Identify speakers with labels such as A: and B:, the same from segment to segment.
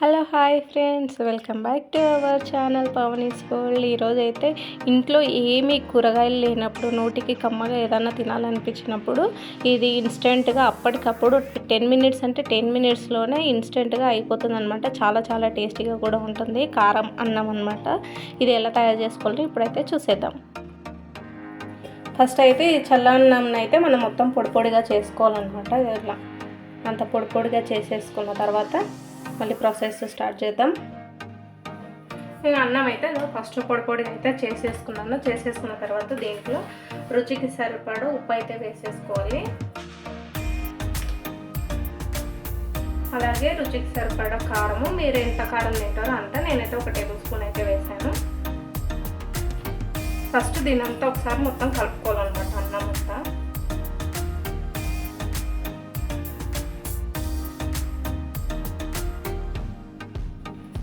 A: Hello hi friends. Welcome back to our channel Pavanis world ఈరోజు అయితే ఇంట్లో ఏమీ కూరగాయలు లేనప్పుడు నోటికి కమ్మగా ఏదైనా తినాలనిపించినప్పుడు ఇది ఇన్స్టెంట్గా అప్పటికప్పుడు టెన్ మినిట్స్ అంటే టెన్ మినిట్స్లోనే ఇన్స్టెంట్గా అయిపోతుంది అనమాట చాలా చాలా టేస్టీగా కూడా ఉంటుంది. కారం అన్నం అనమాట ఇది ఎలా తయారు చేసుకోవాలో ఇప్పుడైతే చూసేద్దాం. ఫస్ట్ అయితే ఈ చల్లన్నం అయితే మనం మొత్తం పొడి పొడిగా చేసుకోవాలన్నమాట. ఇట్లా అంత పొడి పొడిగా చేసేసుకున్న తర్వాత మళ్ళీ ప్రాసెస్ స్టార్ట్ చేద్దాం. ఇంకా అన్నం అయితే ఫస్ట్ పొడి అయితే చేసేసుకున్నాను. చేసేసుకున్న తర్వాత దీంట్లో రుచికి సరిపడ ఉప్పు అయితే వేసేసుకోవాలి. అలాగే రుచికి సరిపడ కారము మీరు ఎంత కారం తింటారో అంత నేనైతే ఒక టేబుల్ స్పూన్ అయితే వేసాను. ఫస్ట్ దీనంతా ఒకసారి మొత్తం కలుపుకోవాలన్నమాట.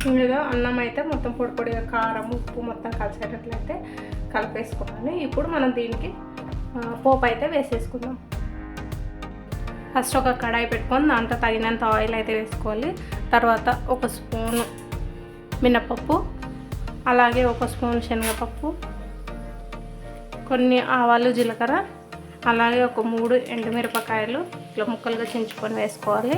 A: ఇందులో అన్నం అయితే మొత్తం పొడి పొడిగా కారం ఉప్పు మొత్తం కలిసేటట్లయితే కలిపేసుకోవాలి. ఇప్పుడు మనం దీనికి పోపు అయితే వేసేసుకుందాం. ఫస్ట్ ఒక కడాయి పెట్టుకొని దాంట్లో తగినంత ఆయిల్ అయితే వేసుకోవాలి. తర్వాత ఒక స్పూను మినపప్పు అలాగే ఒక స్పూన్ శనగపప్పు కొన్ని ఆవాలు జీలకర్ర అలాగే ఒక మూడు ఎండుమిరపకాయలు ఇట్లా ముక్కలుగా చించుకొని వేసుకోవాలి.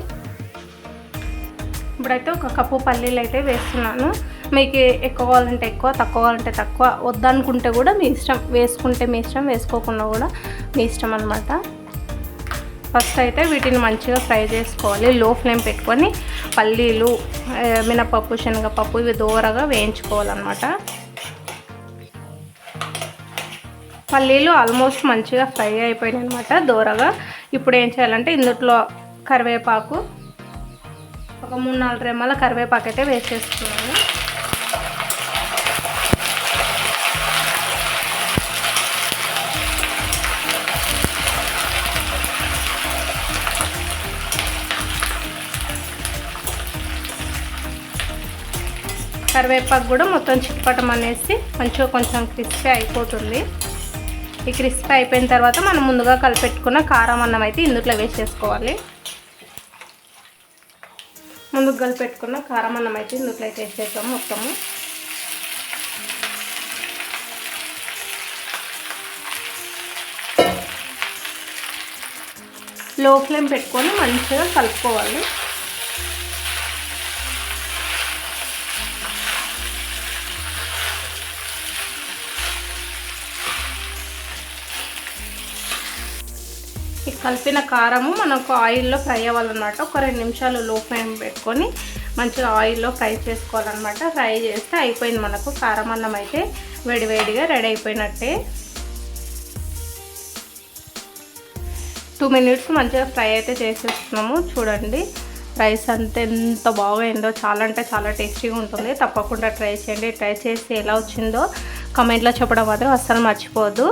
A: ఇప్పుడైతే ఒక కప్పు పల్లీలు అయితే వేస్తున్నాను. మీకు ఎక్కువ కావాలంటే ఎక్కువ తక్కువ కావాలంటే తక్కువ. వద్దనుకుంటే కూడా మీ ఇష్టం. వేసుకుంటే మీ ఇష్టం వేసుకోకుండా కూడా మీ ఇష్టం అనమాట ఫస్ట్ అయితే వీటిని మంచిగా ఫ్రై చేసుకోవాలి. లో ఫ్లేమ్ పెట్టుకొని పల్లీలు మినపప్పు శనగపప్పు ఇవి దూరగా వేయించుకోవాలన్నమాట. పల్లీలు ఆల్మోస్ట్ మంచిగా ఫ్రై అయిపోయినాయి అనమాట దూరగా. ఇప్పుడు ఏం చేయాలంటే ఇందులో కరివేపాకు ఒక మూడు నాలుగు రెమ్మల కరివేపాకు అయితే వేసేస్తున్నాను. కరివేపాకు కూడా మొత్తం చిప్పటం అనేసి మంచిగా కొంచెం క్రిస్పీ అయిపోతుంది. ఈ క్రిస్పీ అయిపోయిన తర్వాత మనం ముందుగా కలిపెట్టుకున్న కారం అన్నం అయితే ఇందులో వేసేసుకోవాలి. ముందుకు కలిపెట్టుకున్న కారం అన్నం అయితే ఇందులో అయితే వేసేసాము మొత్తము. లో ఫ్లేమ్ పెట్టుకొని మంచిగా కలుపుకోవాలి. ఈ కలిపిన కారము మనకు ఆయిల్లో ఫ్రై అవ్వాలన్నమాట. ఒక రెండు నిమిషాలు లో ఫ్లేమ్ పెట్టుకొని మంచిగా ఆయిల్లో ఫ్రై చేసుకోవాలన్నమాట. ఫ్రై చేస్తే అయిపోయింది మనకు. కారం అన్నం అయితే వేడివేడిగా రెడీ అయిపోయినట్టే. టూ మినిట్స్ మంచిగా ఫ్రై అయితే చేసేస్తున్నాము చూడండి రైస్ అంతా ఎంత బాగైందో. చాలా అంటే చాలా టేస్టీగా ఉంటుంది. తప్పకుండా ట్రై చేయండి. ట్రై చేసి ఎలా వచ్చిందో కమెంట్లో చెప్పడం మాత్రం అస్సలు మర్చిపోవద్దు.